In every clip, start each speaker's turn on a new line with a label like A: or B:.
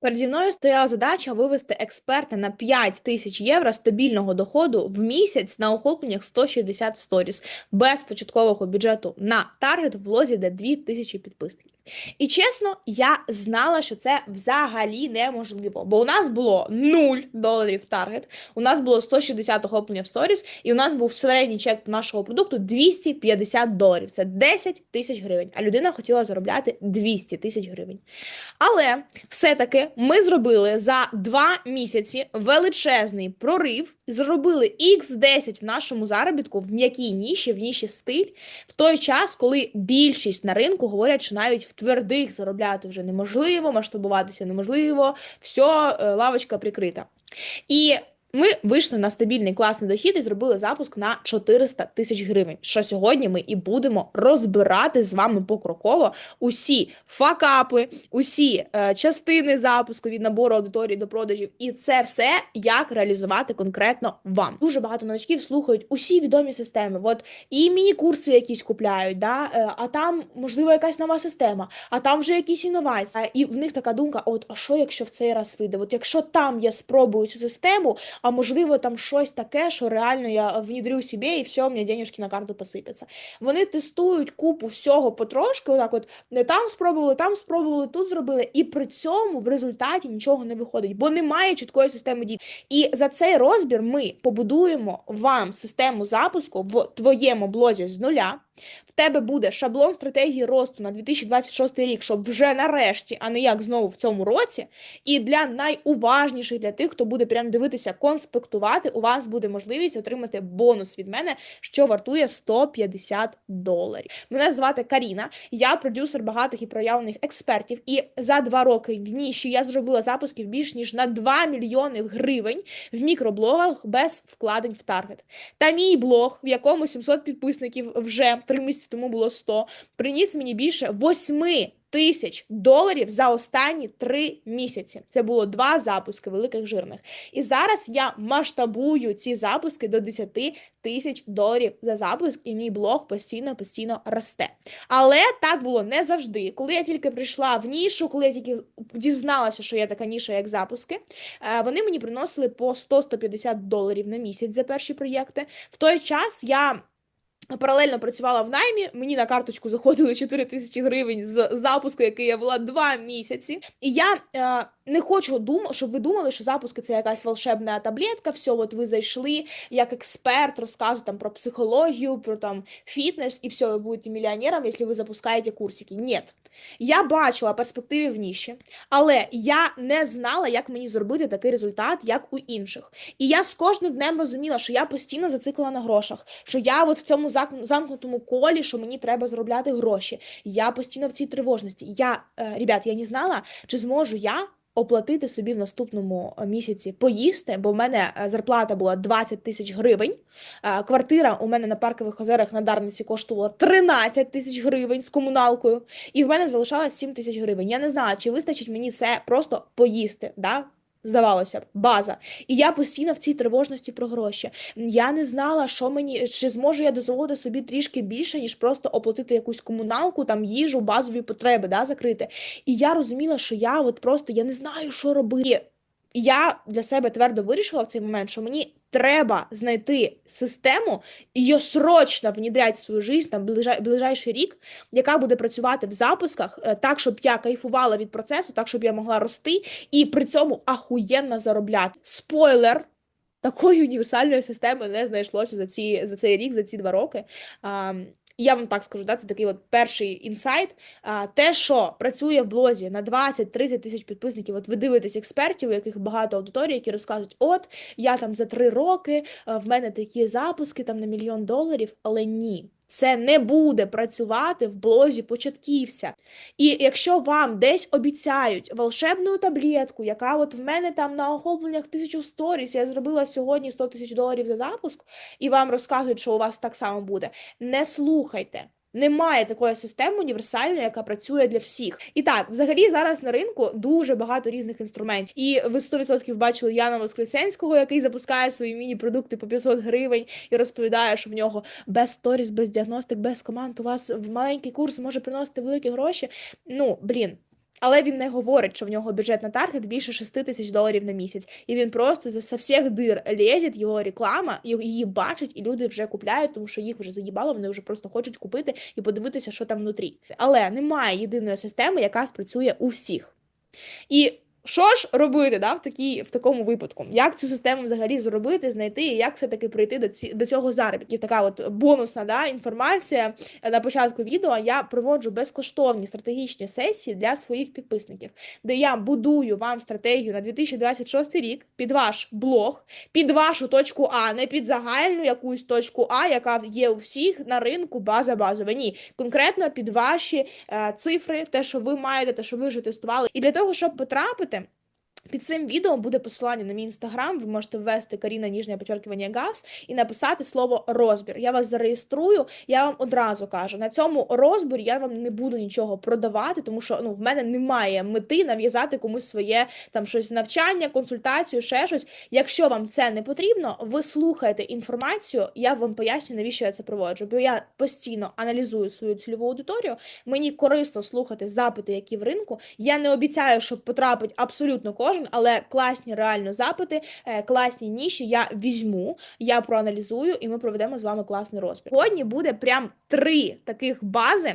A: Переді мною стояла задача вивести експерта на 5 тисяч євро стабільного доходу в місяць на охопленнях 160 сторіс без початкового бюджету на таргет в лозі, де 2 тисячі підписників. І чесно, я знала, що це взагалі неможливо, бо у нас було 0 доларів таргет, у нас було 160 охоплення в сторіс, і у нас був середній чек нашого продукту 250 доларів. Це 10 тисяч гривень. А людина хотіла заробляти 200 тисяч гривень. Але все-таки ми зробили за два місяці величезний прорив, зробили x10 в нашому заробітку в м'якій ніші, в ніші стиль, в той час, коли більшість на ринку говорять, що навіть в твердих заробляти вже неможливо, масштабуватися неможливо, все, лавочка прикрита. І ми вийшли на стабільний класний дохід і зробили запуск на 400 тисяч гривень. Що сьогодні ми і будемо розбирати з вами покроково усі факапи, усі е, частини запуску від набору аудиторії до продажів, і це все як реалізувати конкретно вам. Дуже багато новачків слухають усі відомі системи. От і міні-курси якісь купляють, да? Е, а там можливо якась нова система, а там вже якісь інновації. І в них така думка: от а що, якщо в цей раз вийде? От якщо там я спробую цю систему а можливо, там щось таке, що реально я внідрю собі, і все, у мене денежки на карту посипляться. Вони тестують купу всього потрошки, отак от не там спробували, там спробували, тут зробили, і при цьому в результаті нічого не виходить, бо немає чіткої системи дій. І за цей розбір ми побудуємо вам систему запуску в твоєму блозі з нуля. В тебе буде шаблон стратегії росту на 2026 рік, щоб вже нарешті, а не як знову в цьому році. І для найуважніших, для тих, хто буде прям дивитися, конспектувати, у вас буде можливість отримати бонус від мене, що вартує 150 доларів. Мене звати Каріна, я продюсер багатих і проявлених експертів. І за два роки в ніші я зробила запусків більш ніж на 2 мільйони гривень в мікроблогах без вкладень в таргет. Та мій блог, в якому 700 підписників вже три місяці тому було 100, приніс мені більше 8 тисяч доларів за останні три місяці. Це було два запуски великих жирних. І зараз я масштабую ці запуски до 10 тисяч доларів за запуск, і мій блог постійно постійно росте. Але так було не завжди. Коли я тільки прийшла в нішу, коли я тільки дізналася, що є така ніша, як запуски, е, вони мені приносили по 100-150 доларів на місяць за перші проєкти. В той час я. Паралельно працювала в наймі, мені на карточку заходили 4 тисячі гривень з запуску, який я була 2 місяці. І я е, не хочу дум, щоб ви думали, що запуски це якась волшебна таблетка. Все, от ви зайшли як експерт, розказують там про психологію, про там фітнес, і все, ви будете мільйонером, якщо ви запускаєте курсики. Ні. Я бачила перспективи в ніші, але я не знала, як мені зробити такий результат, як у інших. І я з кожним днем розуміла, що я постійно зациклила на грошах, що я от в цьому замкнутому колі, що мені треба заробляти гроші. Я постійно в цій тривожності. Я, е, ребят, я не знала, чи зможу я оплатити собі в наступному е, місяці поїсти, бо в мене е, зарплата була 20 тисяч гривень. Квартира у мене на паркових озерах на Дарниці коштувала 13 тисяч гривень з комуналкою, і в мене залишалось 7 тисяч гривень. Я не знала, чи вистачить мені це просто поїсти. да? Здавалося б, база. І я постійно в цій тривожності про гроші. Я не знала, що мені чи зможу я дозволити собі трішки більше, ніж просто оплатити якусь комуналку, там їжу, базові потреби, да, закрити. І я розуміла, що я от просто я не знаю, що робити. Я для себе твердо вирішила в цей момент, що мені треба знайти систему і її срочно внідряти в свою життя на ближайший рік, яка буде працювати в запусках е, так, щоб я кайфувала від процесу, так, щоб я могла рости і при цьому ахуєнно заробляти. Спойлер. Такої універсальної системи не знайшлося за ці за цей рік, за ці два роки. Я вам так скажу, да, це такий от перший інсайт. А, Те, що працює в блозі на 20-30 тисяч підписників, от ви дивитесь експертів, у яких багато аудиторії, які розказують, от я там за три роки, в мене такі запуски там на мільйон доларів, але ні. Це не буде працювати в блозі початківця. І якщо вам десь обіцяють волшебну таблетку, яка от в мене там на охопленнях тисячу сторіс, я зробила сьогодні 100 тисяч доларів за запуск, і вам розказують, що у вас так само буде, не слухайте. Немає такої системи універсальної, яка працює для всіх. І так, взагалі, зараз на ринку дуже багато різних інструментів. І ви 100% бачили Яна Воскресенського, який запускає свої міні-продукти по 500 гривень і розповідає, що в нього без сторіс, без діагностик, без команд у вас в маленький курс може приносити великі гроші. Ну, блін. Але він не говорить, що в нього бюджет на таргет більше 6 тисяч доларів на місяць, і він просто за всіх дир лезет, його реклама, її бачить, і люди вже купляють, тому що їх вже заїбало, вони вже просто хочуть купити і подивитися, що там внутрі. Але немає єдиної системи, яка спрацює у всіх. І що ж робити да, в, такій, в такому випадку? Як цю систему взагалі зробити, знайти, і як все-таки прийти до, ці, до цього заробітків? Така от бонусна да, інформація е, на початку відео. Я проводжу безкоштовні стратегічні сесії для своїх підписників, де я будую вам стратегію на 2026 рік під ваш блог, під вашу точку А, не під загальну якусь точку А, яка є у всіх на ринку, база базова. Ні, конкретно під ваші е, цифри, те, що ви маєте, те, що ви вже тестували. І для того, щоб потрапити. Під цим відео буде посилання на мій інстаграм. Ви можете ввести Каріна Ніжня Почеркування Газ і написати слово розбір. Я вас зареєструю. Я вам одразу кажу, на цьому розборі я вам не буду нічого продавати, тому що ну в мене немає мети нав'язати комусь своє там щось навчання, консультацію, ще щось. Якщо вам це не потрібно, ви слухаєте інформацію. Я вам поясню, навіщо я це проводжу. Бо я постійно аналізую свою цільову аудиторію. Мені корисно слухати запити, які в ринку. Я не обіцяю, що потрапить абсолютно кожен, але класні реально запити, е, класні ніші я візьму, я проаналізую, і ми проведемо з вами класний розбір. Сьогодні буде прям три таких бази.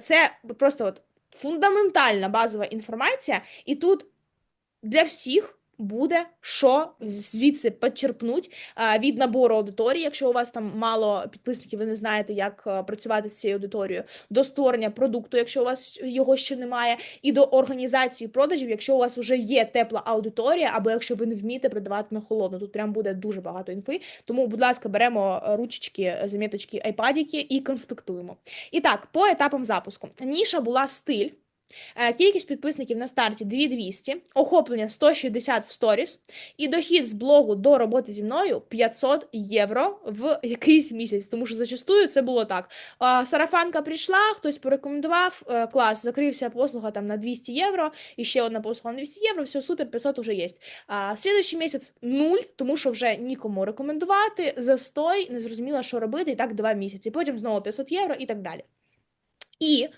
A: Це просто от фундаментальна базова інформація, і тут для всіх. Буде що звідси почерпнуть від набору аудиторії, якщо у вас там мало підписників, ви не знаєте, як працювати з цією аудиторією, до створення продукту, якщо у вас його ще немає, і до організації продажів, якщо у вас вже є тепла аудиторія, або якщо ви не вмієте продавати на холодно. Тут прям буде дуже багато інфи. Тому, будь ласка, беремо е, ручечки, заміточки, айпадіки і конспектуємо. І так, по етапам запуску. Ніша була стиль. Е, Кількість підписників на старті 2200, охоплення 160 в сторіс, і дохід з блогу до роботи зі мною 500 євро в якийсь місяць. Тому що зачастую це було так: сарафанка прийшла, хтось порекомендував, е, клас, закрився послуга там на 200 євро, і ще одна послуга на 200 євро, все супер, 500 вже є. Слідуючий місяць нуль, тому що вже нікому рекомендувати, застой, не зрозуміла, що робити, і так два місяці. Потім знову 500 євро і так далі. І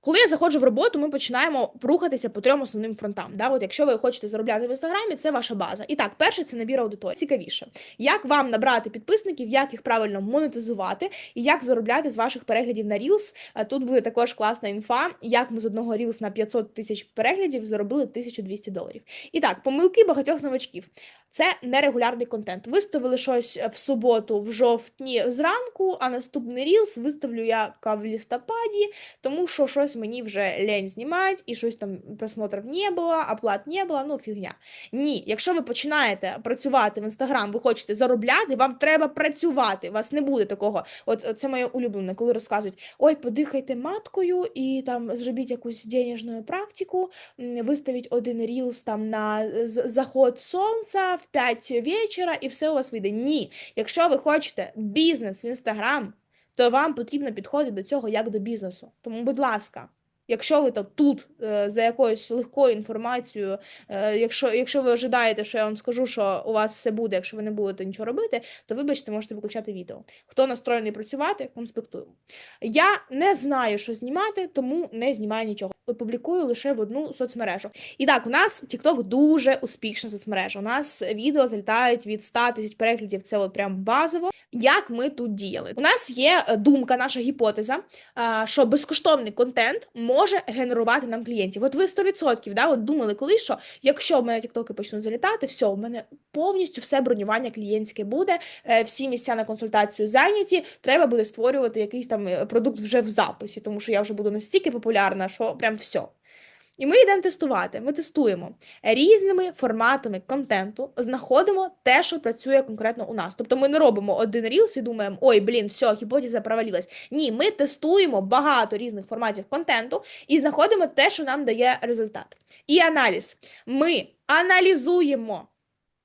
A: коли я заходжу в роботу, ми починаємо рухатися по трьом основним фронтам. Да? От якщо ви хочете заробляти в інстаграмі, це ваша база. І так, перше це набір аудиторії. Цікавіше, як вам набрати підписників, як їх правильно монетизувати і як заробляти з ваших переглядів на Reels. Тут буде також класна інфа, як ми з одного Reels на 500 тисяч переглядів заробили 1200 доларів. І так, помилки багатьох новачків. Це нерегулярний контент. Виставили щось в суботу, в жовтні зранку, а наступний рілс виставлю я в листопаді, тому що щось мені вже лень знімати, і щось там просмотрів не було, оплат не було, ну фігня. Ні, якщо ви починаєте працювати в інстаграм, ви хочете заробляти, вам треба працювати. Вас не буде такого. От це моє улюблене, коли розказують: ой, подихайте маткою і там зробіть якусь денежну практику, виставіть один рілс там на заход сонця в 5 вечора, і все у вас вийде. Ні, якщо ви хочете бізнес в інстаграм, то вам потрібно підходити до цього як до бізнесу. Тому, будь ласка. Якщо ви там тут е, за якоюсь легкою інформацією, е, якщо, якщо ви ожидаєте, що я вам скажу, що у вас все буде, якщо ви не будете нічого робити, то вибачте, можете виключати відео. Хто настроєний працювати, конспектуємо. Я не знаю, що знімати, тому не знімаю нічого. Публікую лише в одну соцмережу. І так, у нас TikTok дуже успішна соцмережа. У нас відео залітають від 100 тисяч переглядів. Це от прям базово. Як ми тут діяли? У нас є е, думка, наша гіпотеза, що безкоштовний контент може генерувати нам клієнтів. От ви 100% да, от думали колись, що якщо в мене тіктоки почнуть залітати, все, в мене повністю все бронювання клієнтське буде, е, всі місця на консультацію зайняті. Треба буде створювати якийсь там е, продукт вже в записі, тому що я вже буду настільки популярна, що прям все. І ми йдемо тестувати. Ми тестуємо різними форматами контенту, знаходимо те, що працює конкретно у нас. Тобто ми не робимо один рілс і думаємо, ой, блін, все, гіпотеза провалилась. Ні, ми тестуємо багато різних форматів контенту і знаходимо те, що нам дає результат. І аналіз. Ми аналізуємо.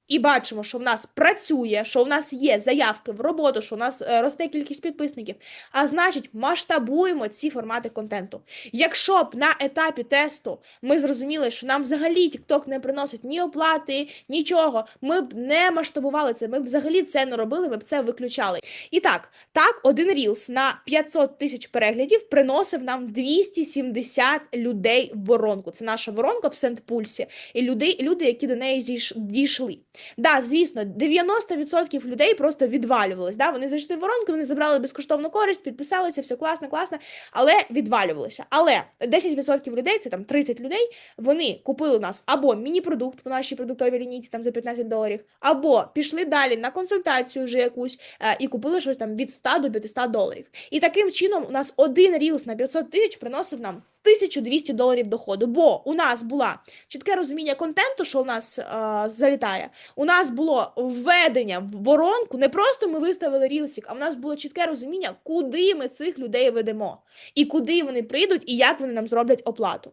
A: І бачимо, що в нас працює, що в нас є заявки в роботу, що в нас е, росте кількість підписників. А значить, масштабуємо ці формати контенту. Якщо б на етапі тесту ми зрозуміли, що нам взагалі TikTok не приносить ні оплати, нічого, ми б не масштабували це. Ми б взагалі це не робили, ми б це виключали. І так, так, один Reels на 500 тисяч переглядів приносив нам 270 людей в воронку. Це наша воронка в Сент-Пульсі. І люди, люди, які до неї дійшли. Да, звісно, 90% людей просто відвалювались. Да? Вони зайшли в воронку, вони забрали безкоштовну користь, підписалися, все класно, класно, але відвалювалися. Але 10% людей, це там 30 людей, вони купили у нас або міні-продукт по нашій продуктовій лінійці там за 15 доларів, або пішли далі на консультацію вже якусь е, і купили щось там від 100 до 500 доларів. І таким чином у нас один рілс на 500 тисяч приносив нам 1200 доларів доходу. Бо у нас була чітке розуміння контенту, що у нас е, залітає. У нас було введення в воронку. Не просто ми виставили рілсик, а в нас було чітке розуміння, куди ми цих людей ведемо, і куди вони прийдуть, і як вони нам зроблять оплату.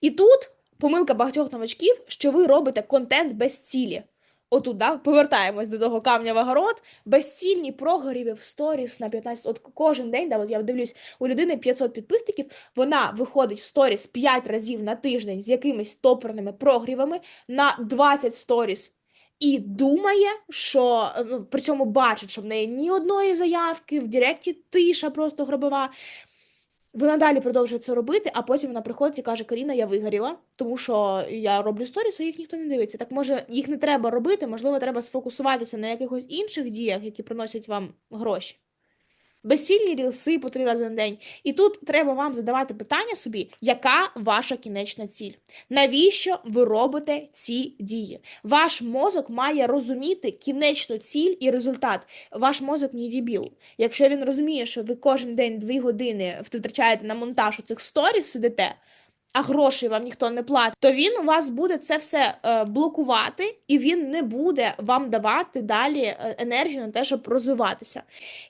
A: І тут помилка багатьох новачків, що ви робите контент без цілі. Отут, да, повертаємось до того камня в огород, безцільні прогоріви в сторіс на 15, от кожен день, да, от я дивлюсь, у людини 500 підписників, вона виходить в сторіс 5 разів на тиждень з якимись топорними прогрівами на 20 сторіс. І думає, що ну, при цьому бачить, що в неї ні одної заявки, в Директі тиша просто гробова. Вона далі продовжує це робити, а потім вона приходить і каже: Каріна, я вигоріла, тому що я роблю сторіс, а їх ніхто не дивиться. Так може їх не треба робити, можливо, треба сфокусуватися на якихось інших діях, які приносять вам гроші. Безсільні рілси по три рази на день. І тут треба вам задавати питання собі, яка ваша кінечна ціль? Навіщо ви робите ці дії? Ваш мозок має розуміти кінечну ціль і результат. Ваш мозок не дебіл. Якщо він розуміє, що ви кожен день дві години втрачаєте на монтаж цих сторіс, сидите. А грошей вам ніхто не платить, то він у вас буде це все е, блокувати, і він не буде вам давати далі е, енергію на те, щоб розвиватися.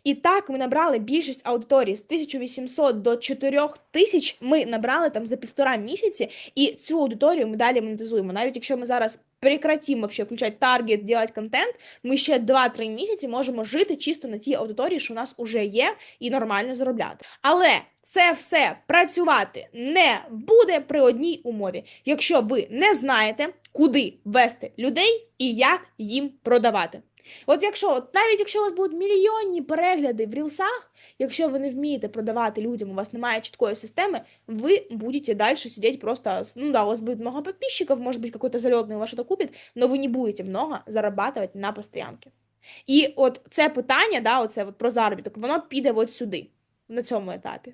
A: І так ми набрали більшість аудиторії з 1800 до 4000 Ми набрали там за півтора місяці, і цю аудиторію ми далі монетизуємо. Навіть якщо ми зараз прекратимо вообще включать таргет, делать контент, ми ще 2-3 місяці можемо жити чисто на тій аудиторії, що у нас уже є, і нормально заробляти. Але це все працювати не буде при одній умові, якщо ви не знаєте, куди вести людей і як їм продавати. От якщо, от навіть якщо у вас будуть мільйонні перегляди в рілсах, якщо ви не вмієте продавати людям, у вас немає чіткої системи, ви будете далі сидіти просто, ну да, у вас будет много подписчиков, может быть, какой-то залетный ваш это купит, но ви не будете много зарабатывать на постоянки. І от це питання, да, оце от про заробіток, воно піде от сюди, на цьому етапі.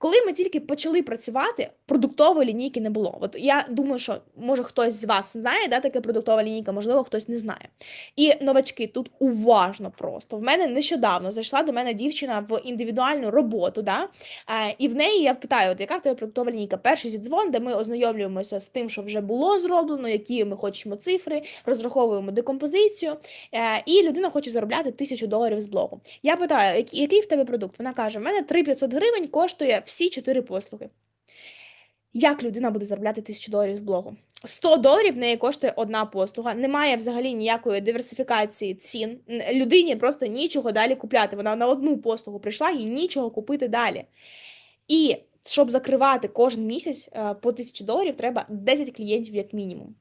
A: Коли ми тільки почали працювати, продуктової лінійки не було. От я думаю, що може хтось з вас знає, да, таке продуктова лінійка, можливо, хтось не знає. І новачки тут уважно просто. В мене нещодавно зайшла до мене дівчина в індивідуальну роботу, да, е, і в неї я питаю, от яка в тебе продуктова лінійка? Перший зідзвон, де ми ознайомлюємося з тим, що вже було зроблено, які ми хочемо цифри, розраховуємо декомпозицію, е, і людина хоче заробляти тисячу доларів з блогу. Я питаю, який, в тебе продукт? Вона каже: в мене 3500 гривень коштує всі чотири послуги. Як людина буде заробляти тисячу доларів з блогу? 100 доларів в неї коштує одна послуга. Немає взагалі ніякої диверсифікації цін. Людині просто нічого далі купляти. Вона на одну послугу прийшла і нічого купити далі. І щоб закривати кожен місяць е, по тисячі доларів, треба 10 клієнтів як мінімум,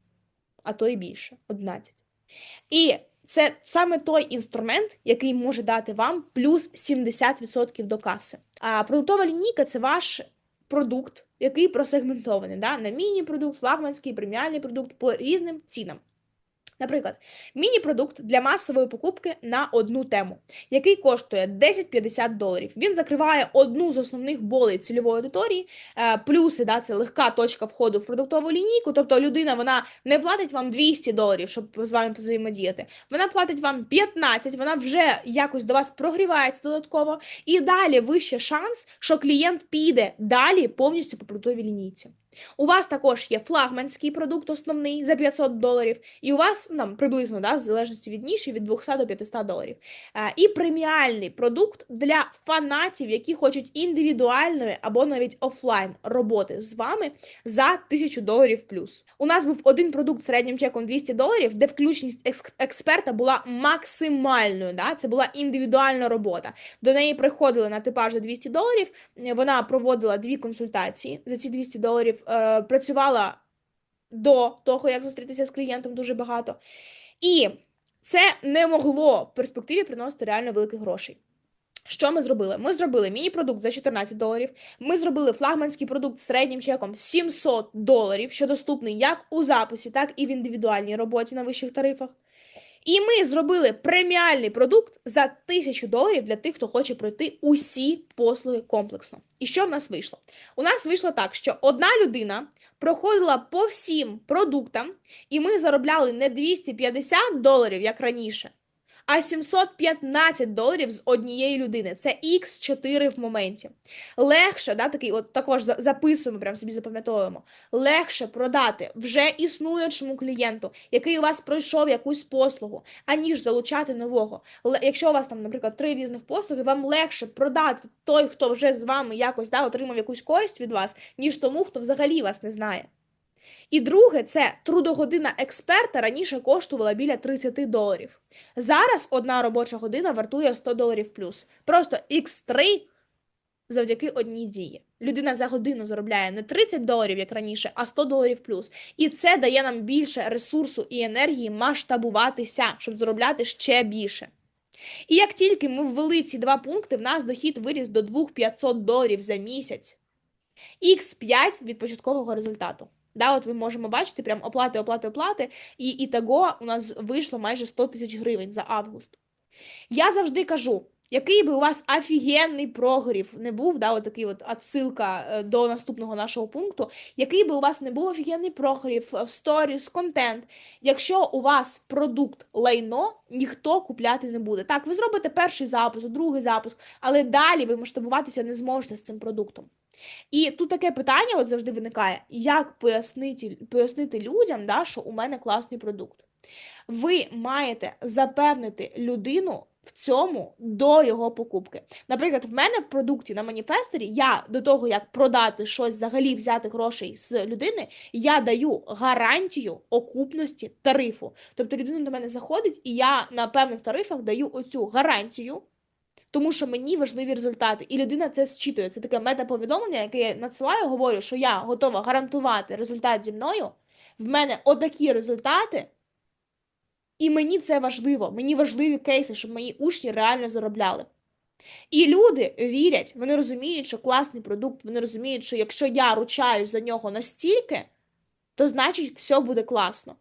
A: а то і більше 11. І це саме той інструмент, який може дати вам плюс 70% до каси. А продуктова лінійка це ваш продукт, який просегментований да? на міні-продукт, флагманський, преміальний продукт по різним цінам. Наприклад, міні-продукт для масової покупки на одну тему, який коштує 10-50 доларів. Він закриває одну з основних болей цільової аудиторії. Е, Плюси, да, це легка точка входу в продуктову лінійку. Тобто людина вона не платить вам 200 доларів, щоб з вами взаємодіяти. Вона платить вам 15, вона вже якось до вас прогрівається додатково. І далі вище шанс, що клієнт піде далі повністю по продуктовій лінійці. У вас також є флагманський продукт основний за 500 доларів, і у вас нам приблизно да, в залежності від ніші від 200 до 500 доларів. Е, І преміальний продукт для фанатів, які хочуть індивідуальної або навіть офлайн роботи з вами за 1000 доларів плюс. У нас був один продукт середнім чеком 200 доларів, де включеність екс- експерта була максимальною. Да? Це була індивідуальна робота. До неї приходили на типаж за 200 доларів. Вона проводила дві консультації за ці 200 доларів, е, працювала до того, як зустрітися з клієнтом дуже багато. І це не могло в перспективі приносити реально великих грошей. Що ми зробили? Ми зробили міні-продукт за 14 доларів. Ми зробили флагманський продукт середнім чеком 700 доларів, що доступний як у записі, так і в індивідуальній роботі на вищих тарифах. І ми зробили преміальний продукт за 1000 доларів для тих, хто хоче пройти усі послуги комплексно. І що в нас вийшло? У нас вийшло так, що одна людина проходила по всім продуктам, і ми заробляли не 250 доларів, як раніше, а 715 доларів з однієї людини. Це X4 в моменті. Легше, да, такий, от також записуємо, прям собі запам'ятовуємо. Легше продати вже існуючому клієнту, який у вас пройшов якусь послугу, аніж залучати нового. Якщо у вас там, наприклад, три різних послуги, вам легше продати той, хто вже з вами якось да, отримав якусь користь від вас, ніж тому, хто взагалі вас не знає. І друге, це трудогодина експерта раніше коштувала біля 30 доларів. Зараз одна робоча година вартує 100 доларів плюс. Просто X3 завдяки одній дії. Людина за годину заробляє не 30 доларів, як раніше, а 100 доларів плюс. І це дає нам більше ресурсу і енергії масштабуватися, щоб заробляти ще більше. І як тільки ми ввели ці два пункти, в нас дохід виріс до 2500 доларів за місяць. X5 від початкового результату. Да, от ми можемо бачити прям оплати, оплати, оплати, і, і у нас вийшло майже 100 тисяч гривень за август. Я завжди кажу, який би у вас офігенний прогрів не був, да, от такий от отсилка е, до наступного нашого пункту, який би у вас не був офігенний прогрів, е, сторіс, контент, якщо у вас продукт лайно, ніхто купляти не буде. Так, ви зробите перший запуск, другий запуск, але далі ви масштабуватися не зможете з цим продуктом. І тут таке питання от завжди виникає: як пояснити, пояснити людям, да, що у мене класний продукт? Ви маєте запевнити людину в цьому до його покупки. Наприклад, в мене в продукті на маніфестері я до того, як продати щось, взагалі взяти грошей з людини, я даю гарантію окупності тарифу. Тобто людина до мене заходить, і я на певних тарифах даю оцю гарантію. Тому що мені важливі результати, і людина це зчитує. Це таке метаповідомлення, яке я надсилаю, говорю, що я готова гарантувати результат зі мною. В мене отакі результати, і мені це важливо. Мені важливі кейси, щоб мої учні реально заробляли. І люди вірять, вони розуміють, що класний продукт, вони розуміють, що якщо я ручаюсь за нього настільки, то значить все буде класно.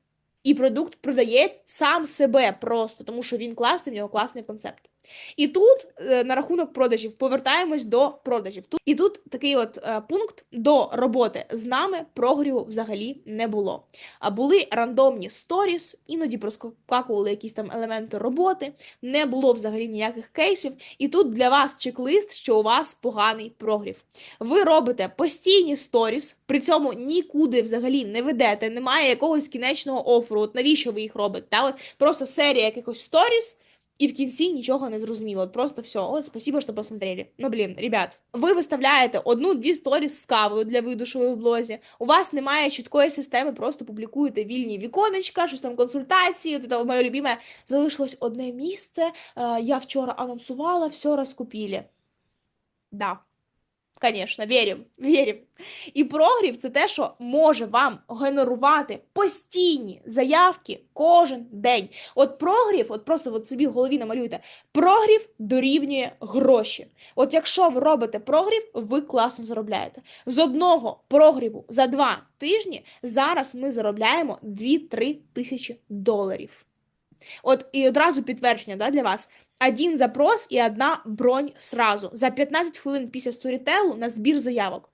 A: І продукт продає сам себе просто, тому що він класний, в нього класний концепт. І тут е, на рахунок продажів повертаємось до продажів. І тут такий от е, пункт до роботи з нами прогріву взагалі не було. А були рандомні сторіс, іноді проскакували якісь там елементи роботи, не було взагалі ніяких кейсів. І тут для вас чек-лист, що у вас поганий прогрів. Ви робите постійні сторіс, при цьому нікуди взагалі не ведете, немає якогось кінечного оферу. От навіщо ви їх робите? Та? От просто серія якихось сторіс. І в кінці нічого не зрозуміло. От просто все. От, спасибо, що посмотрели. Ну, блін, ребят, ви виставляєте одну-дві сторіс з кавою для видушу в блозі. У вас немає чіткої системи, просто публікуєте вільні віконечка, щось там консультації. От це моє любиме залишилось одне місце. е, Я вчора анонсувала, все розкупили. Да. Конечно, вірим, вірим. І прогрів це те, що може вам генерувати постійні заявки кожен день. От прогрів, от просто от собі в голові намалюйте, прогрів дорівнює гроші. От якщо ви робите прогрів, ви класно заробляєте. З одного прогріву за два тижні зараз ми заробляємо 2-3 тисячі доларів. От і одразу підтвердження да, для вас. Один запрос і одна бронь сразу. За 15 хвилин після сторітелу на збір заявок.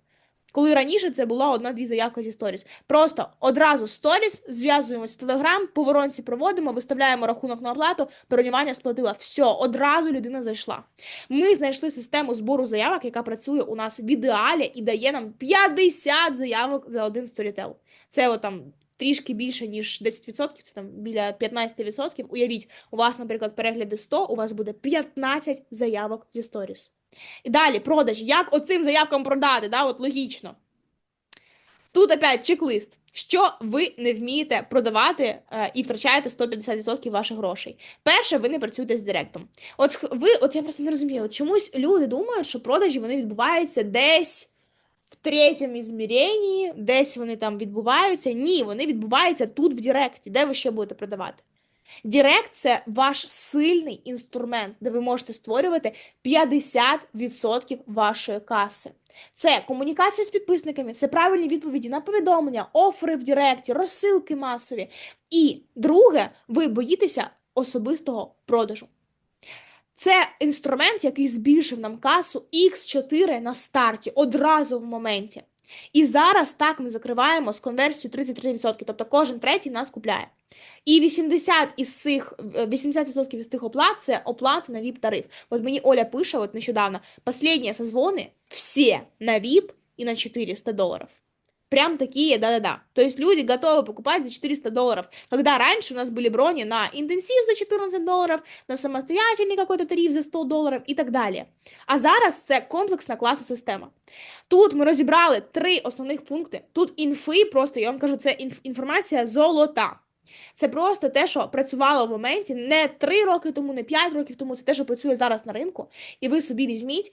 A: Коли раніше це була одна-дві заявки зі сторіс. Просто одразу сторіс, зв'язуємось в Телеграм, по воронці проводимо, виставляємо рахунок на оплату, бронювання сплатила. Все, одразу людина зайшла. Ми знайшли систему збору заявок, яка працює у нас в ідеалі і дає нам 50 заявок за один сторітел. Це от там трішки більше, ніж 10%, це там біля 15%. Уявіть, у вас, наприклад, перегляди 100, у вас буде 15 заявок зі сторіс. І далі продажі. Як оцим заявкам продати? Да? От логічно. Тут опять чек-лист. Що ви не вмієте продавати е, і втрачаєте 150% ваших грошей. Перше, ви не працюєте з директом. От ви, от я просто не розумію, от чомусь люди думають, що продажі вони відбуваються десь в третьому ізміренні, десь вони там відбуваються. Ні, вони відбуваються тут в Директі, де ви ще будете продавати. Директ це ваш сильний інструмент, де ви можете створювати 50% вашої каси. Це комунікація з підписниками, це правильні відповіді на повідомлення, офери в Директі, розсилки масові. І друге, ви боїтеся особистого продажу. Це інструмент, який збільшив нам касу X4 на старті, одразу в моменті. І зараз так ми закриваємо з конверсією 33%, тобто кожен третій нас купляє. І 80 із цих е, 80% із тих оплат це оплата на VIP тариф. От мені Оля пише от нещодавно: последние созвоны все на VIP и на 400 долларов Прям такие, да-да-да. То есть люди готовы покупать за 400 долларов. Когда раньше у нас были брони на интенсив за 14 долларов, на самостоятельный какой-то тариф за 100 долларов і так далі. А зараз це комплексна класна система. Тут ми розібрали три основних пункти. Тут інфи, просто я вам кажу, це інф- інформація золота. Це просто те, що працювало в моменті не 3 роки тому, не 5 років тому. Це те, що працює зараз на ринку. І ви собі візьміть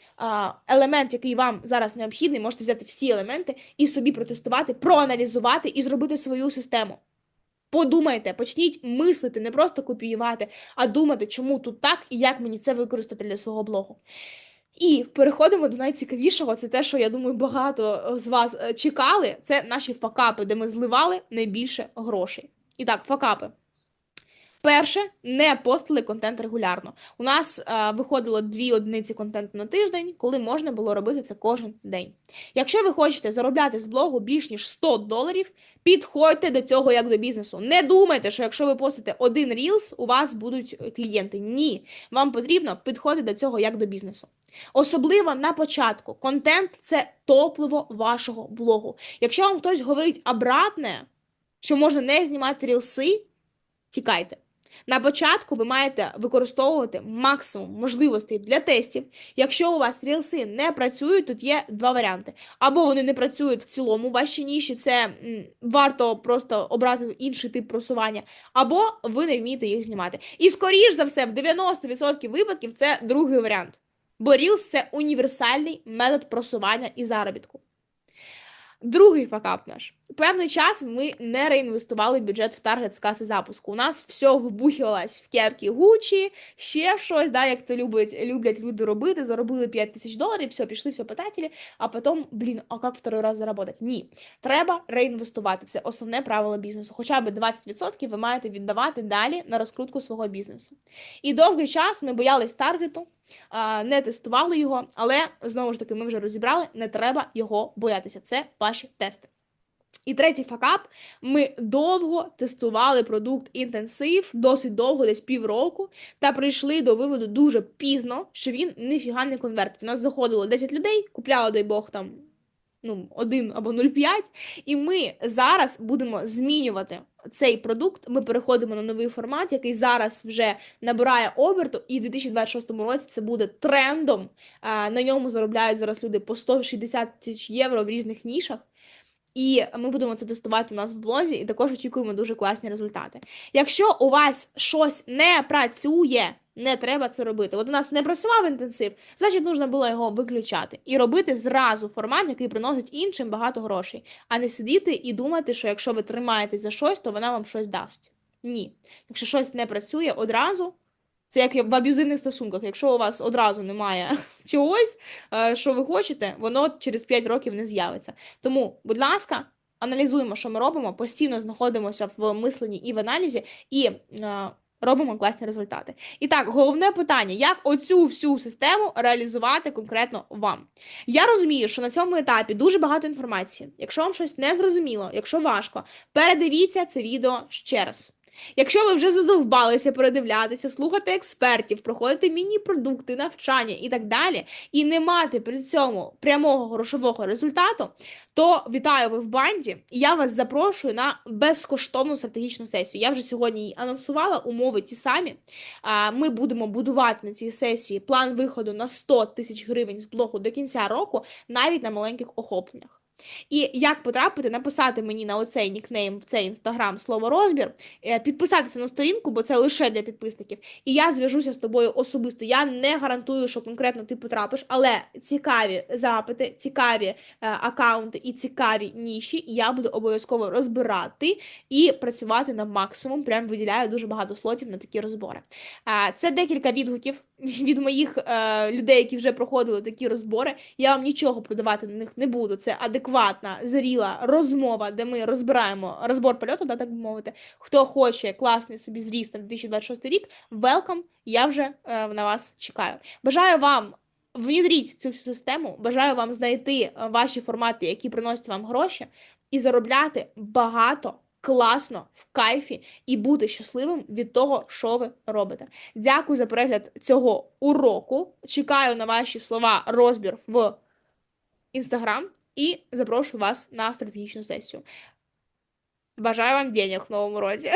A: елемент, який вам зараз необхідний, можете взяти всі елементи і собі протестувати, проаналізувати і зробити свою систему. Подумайте, почніть мислити, не просто копіювати, а думати, чому тут так і як мені це використати для свого блогу. І переходимо до найцікавішого. Це те, що я думаю, багато з вас е, чекали. Це наші факапи, де ми зливали найбільше грошей. І так, факапи. Перше, не постили контент регулярно. У нас е, виходило дві одиниці контенту на тиждень, коли можна було робити це кожен день. Якщо ви хочете заробляти з блогу більш ніж 100 доларів, підходьте до цього як до бізнесу. Не думайте, що якщо ви постите один рілс, у вас будуть клієнти. Ні, вам потрібно підходити до цього як до бізнесу. Особливо на початку. Контент це топливо вашого блогу. Якщо вам хтось говорить обратне, що можна не знімати рілси, тікайте. На початку ви маєте використовувати максимум можливостей для тестів. Якщо у вас рілси не працюють, тут є два варіанти. Або вони не працюють в цілому в вашій ніші, це м, варто просто обрати інший тип просування, або ви не вмієте їх знімати. І скоріш за все, в 90% випадків це другий варіант. Бо Reels – це універсальний метод просування і заробітку. Другий факап наш. Певний час ми не реінвестували бюджет в таргет з каси запуску. У нас все вбухувалось в кепки Гучі, ще щось, да, як це люблять, люблять люди робити. Заробили 5 тисяч доларів, все, пішли, все потратили, а потім, блін, а як второй раз заработати? Ні. Треба реінвестувати. Це основне правило бізнесу. Хоча б 20% ви маєте віддавати далі на розкрутку свого бізнесу. І довгий час ми боялись таргету, не тестували його, але знову ж таки, ми вже розібрали, не треба його боятися. Це ваші тести. І третій факап: ми довго тестували продукт інтенсив, досить довго, десь півроку, та прийшли до виводу дуже пізно, що він ніфіга не конвертить. У нас заходило 10 людей, купляло, дай Бог, там ну, 1 або 0,5, і ми зараз будемо змінювати цей продукт. Ми переходимо на новий формат, який зараз вже набирає оберту, і в 2026 році це буде трендом. На ньому заробляють зараз люди по 160 тисяч євро в різних нішах. І ми будемо це тестувати у нас в блозі, і також очікуємо дуже класні результати. Якщо у вас щось не працює, не треба це робити. От у нас не працював інтенсив, значить нужно було його виключати і робити зразу формат, який приносить іншим багато грошей, а не сидіти і думати, що якщо ви тримаєтесь за щось, то вона вам щось дасть. Ні. Якщо щось не працює одразу, це як в аб'юзивних стосунках. Якщо у вас одразу немає чогось, е, що ви хочете, воно через 5 років не з'явиться. Тому, будь ласка, аналізуємо, що ми робимо, постійно знаходимося в мисленні і в аналізі, і е, робимо класні результати. І так, головне питання: як оцю всю систему реалізувати конкретно вам? Я розумію, що на цьому етапі дуже багато інформації. Якщо вам щось не зрозуміло, якщо важко, передивіться це відео ще раз. Якщо ви вже задовбалися передивлятися, слухати експертів, проходити міні-продукти, навчання і так далі, і не мати при цьому прямого грошового результату, то вітаю ви в банді, і я вас запрошую на безкоштовну стратегічну сесію. Я вже сьогодні її анонсувала, умови ті самі. Ми будемо будувати на цій сесії план виходу на 100 тисяч гривень з блоку до кінця року, навіть на маленьких охопленнях. І як потрапити, написати мені на оцей нікнейм в цей інстаграм слово розбір, е, підписатися на сторінку, бо це лише для підписників. І я зв'яжуся з тобою особисто. Я не гарантую, що конкретно ти потрапиш, але цікаві запити, цікаві е, акаунти і цікаві ніші, я буду обов'язково розбирати і працювати на максимум. Прям виділяю дуже багато слотів на такі розбори. Е, це декілька відгуків від моїх е, людей, які вже проходили такі розбори. Я вам нічого продавати на них не буду. Це адекватна, зріла розмова, де ми розбираємо розбор польоту, да, так би мовити. Хто хоче класний собі зріст на 2026 рік, welcome, я вже е, на вас чекаю. Бажаю вам. Внедріть цю всю систему. Бажаю вам знайти е, ваші формати, які приносять вам гроші, і заробляти багато, класно, в кайфі, і бути щасливим від того, що ви робите. Дякую за перегляд цього уроку. Чекаю на ваші слова розбір в інстаграм і запрошую вас на стратегічну сесію. Бажаю вам денег в новому році.